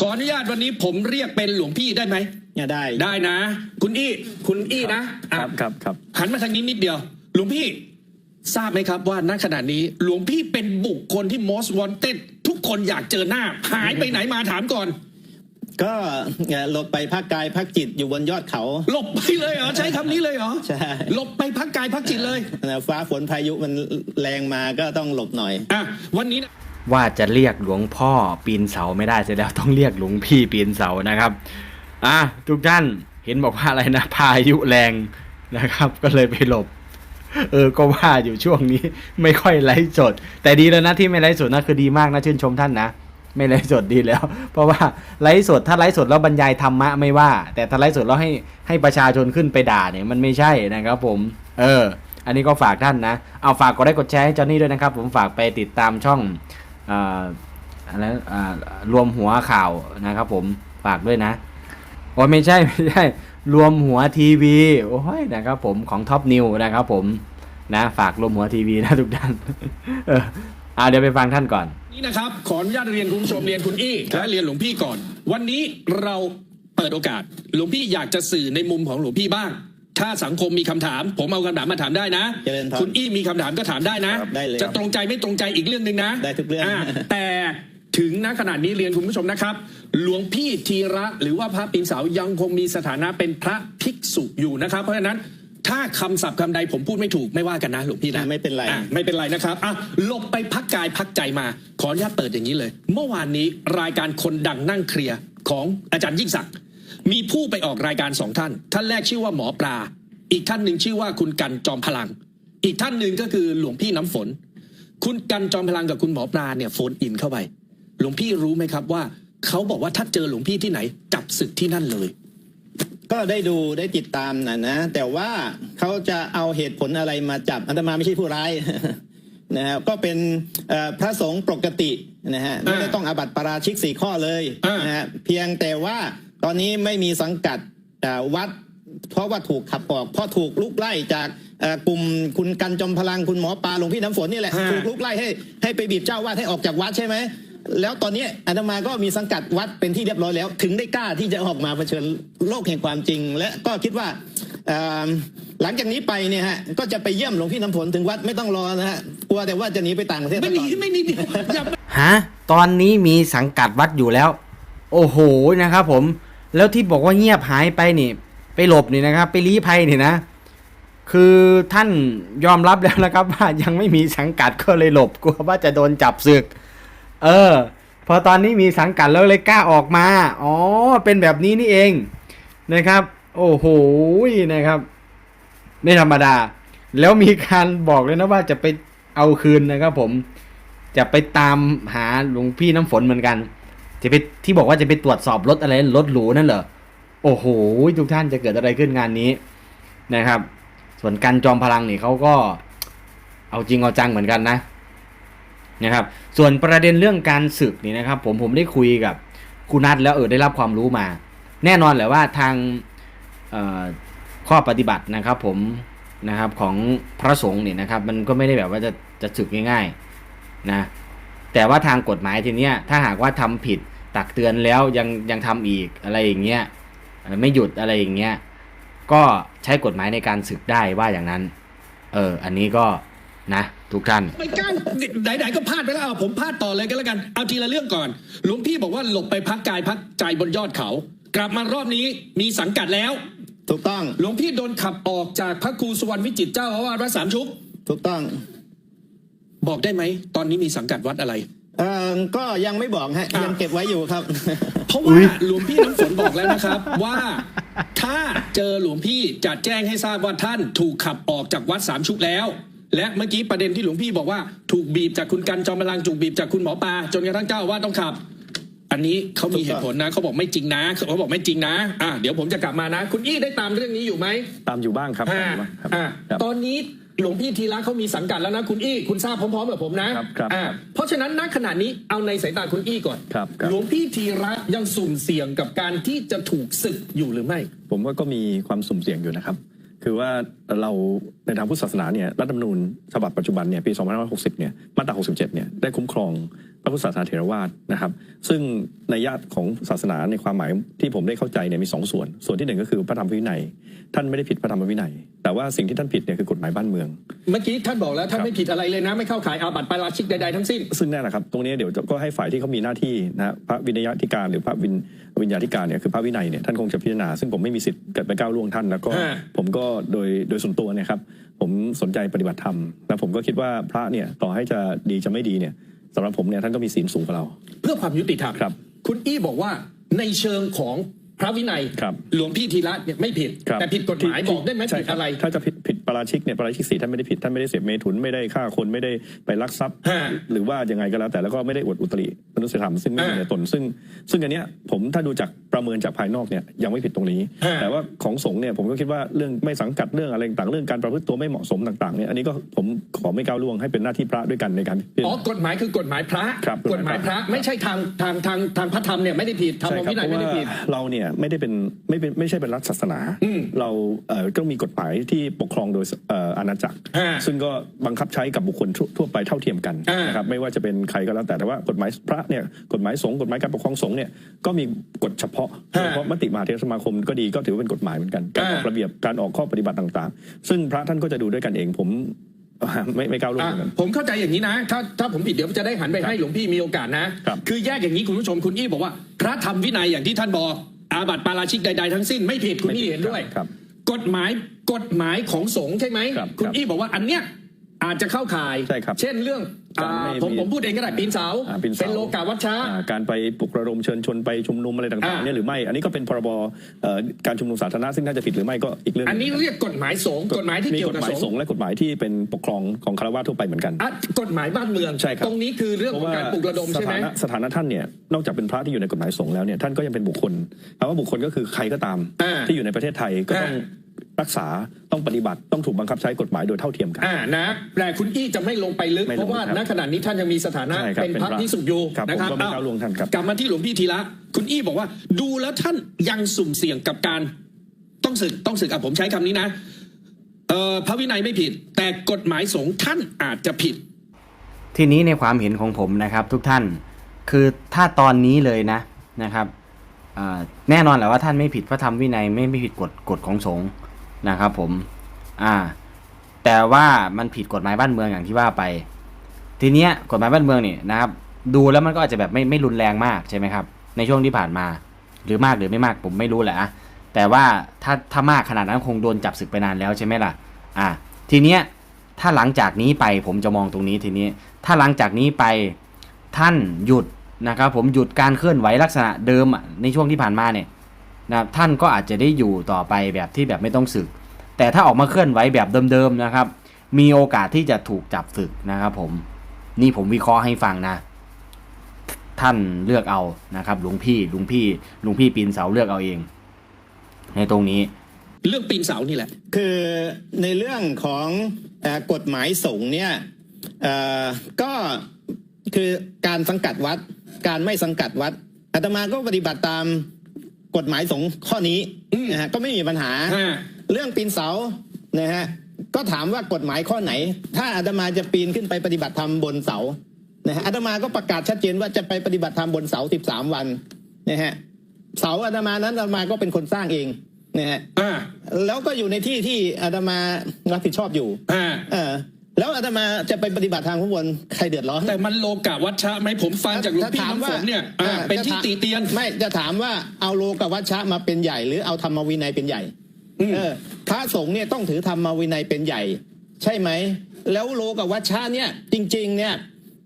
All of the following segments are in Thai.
ขออนุญาตวันนี้ผมเรียกเป็นหลวงพี่ได้ไหม เนี่ยได้ ได้นะ คุณอี้คุณอี้นะคอะรับครับครับหันมาทางนี้นิดเดียว หลวงพี่ทราบไหมครับว่าณขณะนี้หลวงพี่เป็นบุคคลที่ most wanted ทุกคนอยากเจอหน้า หายไปไหนมาถามก่อน ก็หลบไปพักกายพักจิตอยู่บนยอดเขา หลบไปเลยเหรอ ใช้คำนี้เลยเหรอใช่ หลบไปพักกายพักจิตเลยฟ้าฝนพายุมันแรงมาก็ต้องหลบหน่อย อะวันนี้นะ ว่าจะเรียกหลวงพ่อปีนเสาไม่ได้เสร็จแล้วต้องเรียกหลวงพี่ปีนเสานะครับอะทุกท่านเห็นบอกว่าอะไรนะพายุแรงนะครับ ก็เลยไปหลบ เออก็ว่าอยู่ช่วงนี้ ไม่ค่อยไลฟ์สด แต่ดีแล้วนะที่ไม่ไลฟ์สดนะคือดีมากนะชื่นชมท่านนะไม่ไลฟ์สดดีแล้ว เพราะว่าไลฟ์สดถ้าไลฟ์สดแล้วบรรยายธรรมะไม่ว่า แต่ถ้าไลฟ์สดแล้วให้ให้ประชาชนขึ้นไปด่าเนี่ยมันไม่ใช่นะครับผม เออ อันนี้ก็ฝากท่านนะ เอาฝากกดไลค์กดแชร์ให้จอห์นนี่ด้วยนะครับ ผมฝากไปติดตามช่อง อะไรรวมหัวข่าวนะครับผมฝากด้วยนะโอ้ไม่ใช่ไม่ใช่รวมหัวทีวีโอ้ยนะครับผมของท็อปนิวนะครับผมนะฝากรวมหัวทีวีนะทุกท่านเออเอาเดี๋ยวไปฟังท่านก่อนนี่นะครับขออนุญาตเรียนคุณผู้ชมเรียนคุณอี้และเรียนหลวงพี่ก่อน วันนี้เราเปิดโอกาส หลวงพี่อยากจะสื่อในมุมของหลวงพี่บ้าง ถ้าสังคมมีคำถาม ผมเอาคำถามมาถามได้นะเจริญพรคุณอี้มีคำถามก็ถามได้นะครับได้เลยจะตรงใจไม่ตรงใจอีกเรื่องหนึ่งนะ ได้ทุกเรื่อง แต่ถึงณขนาดนี้เรียนคุณผู้ชมนะครับ หลวงพี่ธีระหรือว่าพระปิ่นเสายังคงมีสถานะเป็นพระภิกษุอยู่นะครับ เพราะฉะนั้นถ้าคำศัพท์คำใดผมพูดไม่ถูกไม่ว่ากันนะหลวงพี่นะไม่เป็นไรอะไม่เป็นไรนะครับอะหลบไปพักกายพักใจมา ขออนุญาตเปิดอย่างนี้เลย เมื่อวานนี้รายการคนดังนั่งเคลียร์ของอาจารย์ยิ่งศักดิ์ มีผู้ไปออกรายการสองท่าน ท่านแรกชื่อว่าหมอปลา อีกท่านหนึ่งชื่อว่าคุณกันจอมพลัง อีกท่านหนึ่งก็คือหลวงพี่น้ำฝน คุณกันจอมพลังกับคุณหมอปลาเนี่ยโฟนอินเข้าไป หลวงพี่รู้ไหมครับว่า เขาบอกว่าถ้าเจอหลวงพี่ที่ไหน จับศึกที่นั่นเลย ก็ได้ดูได้ติดตามนะนะ แต่ว่าเขาจะเอาเหตุผลอะไรมาจับอาตมาไม่ใช่ผู้ร้ายนะครับก็เป็นพระสงฆ์ปกติ นะฮะไม่ได้ต้องอาบัติปาราชิกสี่ข้อเลยอ่านนะฮะเพียงแต่ว่าตอนนี้ไม่มีสังกัดเอ่อวัด เพราะว่าถูกขับออกเพราะถูกลุกไล่จากเอ่อกลุ่มคุณกันจอมพลังคุณหมอปลาหลวงพี่น้ำฝนนี่แหละฮะถูกลุกไล่ให้ให้ไปบีบเจ้าวาดให้ออกจากวัดใช่ไหมแล้วตอนนี้อาตมาก็มีสังกัดวัดเป็นที่เรียบร้อยแล้ว ถึงได้กล้าที่จะออกมาเผชิญโลกแห่งความจริง และก็คิดว่าเอ่อหลังจากนี้ไปเนี่ยฮะก็จะไปเยี่ยมหลวงพี่น้ำฝนถึงวัดไม่ต้องรอนะฮะกลัวแต่ว่าจะหนีไปต่างประเทศไม่ซะหนีก่อนไม่หนีเดี๋ยวอย่าไป ฮะตอนนี้มีสังกัดวัดอยู่แล้ว โอ้โหนะครับผมแล้วที่บอกว่าเงียบหายไปนี่ ไปหลบนี่นะครับ ไปลี้ภัยนี่นะ คือท่านยอมรับแล้วนะครับ ว่ายังไม่มีสังกัดก็เลยหลบกลัวว่าจะโดนจับศึก เออ พอตอนนี้มีสังกัดแล้วเลยกล้าออกมา อ๋อ เป็นแบบนี้นี่เองนะครับ โอ้โหนะครับ ไม่ธรรมดา แล้วมีการบอกเลยนะว่าจะไปเอาคืนนะครับผม จะไปตามหาหลวงพี่น้ำฝนเหมือนกัน จะไปที่บอกว่าจะไปตรวจสอบรถอะไรรถหรูนั่นเหรอโอ้โหทุกท่านจะเกิดอะไรขึ้นงานนี้นะครับ ส่วนกันจอมพลังนี่เขาก็เอาจริงเอาจังเหมือนกันนะนะครับ ส่วนประเด็นเรื่องการศึกนี่นะครับ ผมผมได้คุยกับคุณนัทแล้วเออได้รับความรู้มา แน่นอนแหละว่าทางข้อปฏิบัตินะครับ ผมนะครับของพระสงฆ์เนี่ยนะครับ มันก็ไม่ได้แบบว่าจะจะศึกง่าย ๆ นะแต่ว่าทางกฎหมายทีเนี้ยถ้าหากว่าทำผิดตักเตือนแล้วยังยังทำอีกอะไรอย่างเงี้ยเอ่อไม่หยุดอะไรอย่างเงี้ยก็ใช้กฎหมายในการศึกได้ว่าอย่างนั้น เออ อันนี้ก็นะ ทุกท่านไม่กล้าไหนๆก็พลาดไปแล้วเอาผมพลาดต่อเลยก็แล้วกัน เอาทีละเรื่องก่อนหลวงพี่บอกว่าหลบไปพักกายพักใจบนยอดเขา กลับมารอบนี้มีสังกัดแล้ว ถูกต้องหลวงพี่โดนขับออกจากพระครูสุวรรณวิจิตรเจ้าอาวาสวัดสามชุกถูกต้อง บอกได้ไหม ตอนนี้มีสังกัดวัดอะไร เอ่อก็ยังไม่บอกฮะอะยังเก็บไว้อยู่ครับ เพราะว่าหลวงพี่น้ำฝนบอกแล้วนะครับ ว่าถ้าเจอหลวงพี่จะแจ้งให้ทราบว่าท่านถูกขับออกจากวัดสามชุกแล้ว และเมื่อกี้ประเด็นที่หลวงพี่บอกว่าถูกบีบจากคุณกันจอมพลังถูกบีบจากคุณหมอปลาจนกระทั่งเจ้าอาว่าสต้องขับ อันนี้เขามีเหตุผลนะเขาบอกไม่จริงนะเขาบอกไม่จริงนะอะเดี๋ยวผมจะกลับมานะ คุณอี้ได้ตามเรื่องนี้อยู่ไหมตามอยู่บ้างครับอ่าตามอยู่บ้างครับอ่าครับตอนนี้ หลวงพี่ทีละเขามีสังกัดแล้วนะคุณอี้คุณทราบพร้อมๆกับผมนะครับครับอ่าเพราะฉะนั้นณขณะนี้เอาในสายตาคุณอี้ก่อน ครับครับ หลวงพี่ทีระยังสุ่มเสี่ยงกับการที่จะถูกศึกอยู่หรือไม่ ผมว่าก็มีความสุ่มเสี่ยงอยู่นะครับ คือว่าเราในทางพุทธศาสนาเนี่ยรัฐธรรมนูญฉบับปัจจุบันเนี่ยปี 2560 เนี่ยมาตรา 67 เนี่ยได้คุ้มครองพระพุทธศาสนาเถรวาทนะครับ ซึ่งในญาติของศาสนาในความหมายที่ผมได้เข้าใจเนี่ยมีสองส่วน ส่วนที่หนึ่งก็คือพระธรรมวินัย ท่านไม่ได้ผิดพระธรรมวินัย แต่ว่าสิ่งที่ท่านผิดเนี่ยคือกฎหมายบ้านเมือง เมื่อกี้ท่านบอกแล้วท่านครับไม่ผิดอะไรเลยนะไม่เข้าข่ายอาบัติปาราชิกใดๆทั้งสิ้นซึ่งแน่นแหละครับตรงนี้เดี๋ยวก็ให้ฝ่ายที่เขามีหน้าที่นะฮะพระวินัยธิการหรือพระวิน วิญญาธิการเนี่ยคือพระวินัยเนี่ยท่านคงจะพิจารณาซึ่งผมไม่มีสิทธิ์เกิดไปก้าวล่วงท่าน แล้วก็ฮะ ผมก็โดยโดยส่วนตัวเนี่ยครับผมสนใจปฏิบัติธรรมแล้วผมก็คิดว่าพระเนี่ยต่อให้จะดีจะไม่ดีเนี่ยสำหรับผมเนี่ยท่านก็มีศีลสูงกว่าเรา เพื่อความยุติธรรมครับคุณอี้บอกว่าในเชิงของพระวินัย ครับหลวงพี่ธีระเนี่ยไม่ผิด ครับแต่ผิดกฎหมายที่บอกได้ไหมใช่ผิดคบอะไร ถ้าจะผิดผิดปาราชิกเนี่ยปาราชิกสีท่านไม่ได้ผิดท่านไม่ได้เสพเมถุนไม่ได้ฆ่าคนไม่ได้ไปลักทรัพย์ ฮะ หรือว่ายังไงก็แล้วแต่แล้วก็ไม่ได้อวดอุตริมนุษยธรรมซึ่งไม่มีฮะในตนซึ่ง ซึ่งอันเนี้ยผมถ้าดูจากประเมินจากภายนอกเนี่ยยังไม่ผิดตรงนี้ ฮะ แต่ว่าของสงฆ์เนี่ยผมก็คิดว่าเรื่องไม่สังกัดเรื่องอะไรต่างๆเรื่องการประพฤติตัวไม่เหมาะสมต่างๆเนี่ยอันนี้ก็ผมขอไม่ก้าวล่วงให้เป็นหน้าที่พระด้วยกันในการพิจารอ๋อณา กฎหมายคือกฎหมายพระครับกฎหมายพระไม่ใช่ทางทางทางทางพระธรรมเนี่ยไม่ได้ผิดธรรมใช่ครับวินัยเพราะไม่ว่าได้ผิดเราเนี่ยไม่ได้เป็นไม่เป็นไม่ใช่เป็นรัฐศาสนา อืมเราเอ่อก็มีกฎหมายที่ปกครองโดยเอ่ออาณาจักรฮะซึ่งก็บังคับใช้กับบุคคลทั่วทั่วไปเท่าเทียมกันอ่านนะครับไม่ว่าจะเป็นใครก็แล้วแต่แต่ว่ากฎหมายพระเนี่ยกฎหมายสงฆ์กฎหมายการปกครองสงฆ์เนี่ยก็มีกฎเฉพาะฮะเฉพาะมติมหาเทรสมาคมก็ดีก็ถือว่าเป็นกฎหมายเหมือนกันการออกอ่าระเบียบการออกข้อปฏิบัติต่างๆ ซึ่งพระท่านก็จะดูด้วยกันเองผมไม่ไม่ก้าวล่วงอะเหมือนกันผมเข้าใจอย่างนี้นะ ถ้าถ้าผมผิดเดี๋ยวจะได้หันไปให้หลวงพี่มีโอกาสนะครับคือแยกอย่างนี้คุณผู้ชมคุณอี้บอกว่า พระธรรมวินัยอย่างที่ท่านบอกอาบัติปาราชิกใดๆทั้งสิ้นไม่ผิดคุณอี้เห็นด้วยครับกฎหมาย กฎหมายของสงฆ์ใช่ไหมครับคุณครับอี้บอกว่าอันเนี้ยอาจจะเข้าข่าย ใช่ครับเช่นเรื่องการไม่อ่าผมมีผมพูดเองก็ได้ปีนเสาอ่าปีนเสา เป็นโลกาวัชชะ อ่าการไปปลุกระดมเชิญชวนไปชุมนุมอะไรต่างอ่าๆเนี่ยหรือไม่ อันนี้ก็เป็นพรบเอ่อการชุมนุมสาธารณะซึ่งน่าจะผิดหรือไม่ก็อีกเรื่องหอันงนี้เรียกกฎหมายสงฆ์กฎหมายที่มีเกี่ยกวฎกับหมายสสงงฆ์ฆ์และกฎหมายที่เป็นปกครองของคารวะทั่วไปเหมือนกัน อะกฎหมายบ้านเมือง ใช่ครับ ตรงนี้คือเรื่องของการปลุกระดมสใช่ไหมถานะสถานะท่านเนี่ยนอกจากเป็นพระที่อยู่ในกฎหมายสงฆ์แล้วเนี่ยท่านก็ยังเป็นบุคคลคำว่าบุคคลก็คือใครก็ตามอ่าที่อยู่ในประเทศไทยก็ต้องอ่ รักษาต้องปฏิบัติต้องถูกบังคับใช้กฎหมายโดยเท่าเทียมกัน อ่านะแต่คุณอี้จะไม่ลงไปลึก ไม่ลงเพราะว่าครับณขณะนี้ท่านยังมีสถานะใช่ครับเป็นพระเป็นพระพิสุอยู่ครับนะครับผมก็ไม่อ้ก้าวล่วงท่านครับ กลับมาที่หลวงพี่ธีระคุณอี้บอกว่า ดูแล้วท่านยังสุ่มเสี่ยงกับการ ต้องศึกต้องศึกอะผมใช้คำนี้นะเอ่อพระวินัยไม่ผิด แต่กฎหมายสงฆ์ท่านอาจจะผิด ทีนี้ในความเห็นของผมนะครับทุกท่านคือถ้าตอนนี้เลยนะนะครับอ่าแน่นอนแหละว่าท่านไม่ผิดพระธรรมวินัยไม่ไม่ผิดกฎกฎของสงฆ์ นะครับผม อ่า แต่ว่ามันผิดกฎหมายบ้านเมืองอย่างที่ว่าไป ทีเนี้ยกฎหมายบ้านเมืองนี่นะครับ ดูแล้วมันก็อาจจะแบบไม่ไม่รุนแรงมากใช่ไหมครับ ในช่วงที่ผ่านมา หรือมากหรือไม่มากผมไม่รู้แหละอะแต่ว่าถ้าถ้ามากขนาดนั้นคงโดนจับศึกไปนานแล้วใช่ไหมล่ะ อ่า ทีเนี้ยถ้าหลังจากนี้ไปผมจะมองตรงนี้ทีนี้ ถ้าหลังจากนี้ไปท่านหยุดนะครับผมหยุดการเคลื่อนไหวลักษณะเดิมในช่วงที่ผ่านมาเนี่ย นะครับท่านก็อาจจะได้อยู่ต่อไปแบบที่แบบไม่ต้องศึก แต่ถ้าออกมาเคลื่อนไหวแบบเดิมๆนะครับ มีโอกาสที่จะถูกจับศึกนะครับผมนี่ผมวิเคราะห์ให้ฟังนะ ท่านเลือกเอานะครับหลวงพี่หลวงพี่หลวงพี่ปีนเสาเลือกเอาเอง ในตรงนี้ เรื่องปีนเสานี่แหละ คือในเรื่องของอกฎหมายสงฆ์เนี่ยก็คือการสังกัดวัด การไม่สังกัดวัดอาตมาก็ปฏิบัติตาม กฎหมายสงฆ์ข้อนี้อืมนะฮะก็ไม่มีปัญหาฮะเรื่องปีนเสานะฮะก็ถามว่ากฎหมายข้อไหน ถ้าอาตมาจะปีนขึ้นไปปฏิบัติธรรมบนเสานะฮะอาตมาก็ประกาศชัดเจนว่าจะไปปฏิบัติธรรมบนเสาสิบสามวันนะฮะเสาอาตมานั้นอาตมาก็เป็นคนสร้างเองนะฮะอ่าแล้วก็อยู่ในที่ที่อาตมารับผิดชอบอยู่อ่าเออ แล้วอาตมาจะไปปฏิบัติทางข้างบนใครเดือดร้อน แต่มันโลกาวัชชะไหมผมฟังจากหลวงพี่น้ำฝนเนี่ยอ่าออเป็นที่จะถาม ติเตียน ไม่จะถามว่าเอาโลกวัชชะมาเป็นใหญ่ หรือเอาธรรมวินัยเป็นใหญ่อืม เออพระสงฆ์เนี่ยต้องถือธรรมวินัยเป็นใหญ่ ใช่ไหม แล้วโลกวัชชะเนี่ยจริง ๆ เนี่ย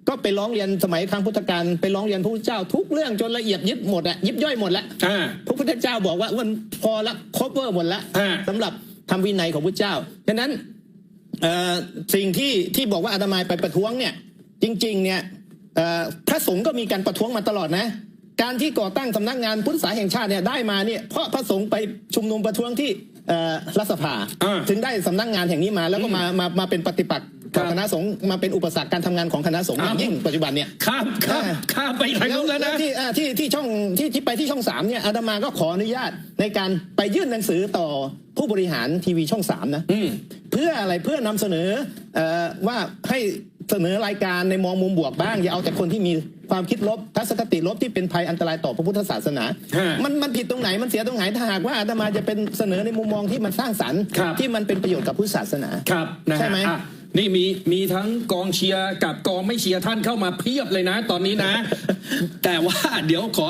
ก็ไปร้องเรียนสมัยครั้งพุทธกาลไปร้องเรียนพระพุทธเจ้าทุกเรื่องจนละเอียดยิบหมดอะยิบย่อยหมดแล้วอ่า พระพุทธเจ้าบอกว่ามันพอละครบเวอร์หมดละอ่า สำหรับทำวินัยของพระเจ้าฉะนั้นเอ่อ สิ่งที่ที่บอกว่าอาตมาไปประท้วงเนี่ยจริงๆเนี่ยเอ่อพระสงฆ์ก็มีการประท้วงมาตลอดนะ การที่ก่อตั้งสำนักงานพุทธศาสนาแห่งชาติเนี่ยได้มาเนี่ยเพราะพระสงฆ์ไปชุมนุมประท้วงที่เอ่อรัฐสภาอ่าถึงได้สำนักงานแห่งนี้มาแล้วก็มามามาเป็นปฏิปักษ์ กับคณะสงฆ์มาเป็นอุปสรรคการทำงานของคณะสงฆ์อย่างยิ่งปัจจุบันเนี่ยข้ามข้ามข้ามไปทางนู้นแล้วนะที่ที่ที่ช่องที่ที่ไปที่ช่องสามเนี่ยอาตมาก็ขออนุญาตในการไปยื่นหนังสือต่อผู้บริหารทีวีช่องสามนะเพื่ออะไรเพื่อนำเสนอว่าให้เสนอรายการในมองมุมบวกบ้าง อย่าเอาแต่คนที่มีความคิดลบทัศนคติลบที่เป็นภัยอันตรายต่อพระพุทธศาสนา มันมันผิดตรงไหนมันเสียตรงไหนถ้าหากว่าอาตมาจะเป็นเสนอในมุมมองที่มันสร้างสรรค์ที่มันเป็นประโยชน์กับพุทธศาสนาใช่ไหม นี่มีมีทั้งกองเชียร์กับกองไม่เชียร์ท่านเข้ามาเพียบเลยนะ ตอนนี้นะ แต่ว่าเดี๋ยวขอ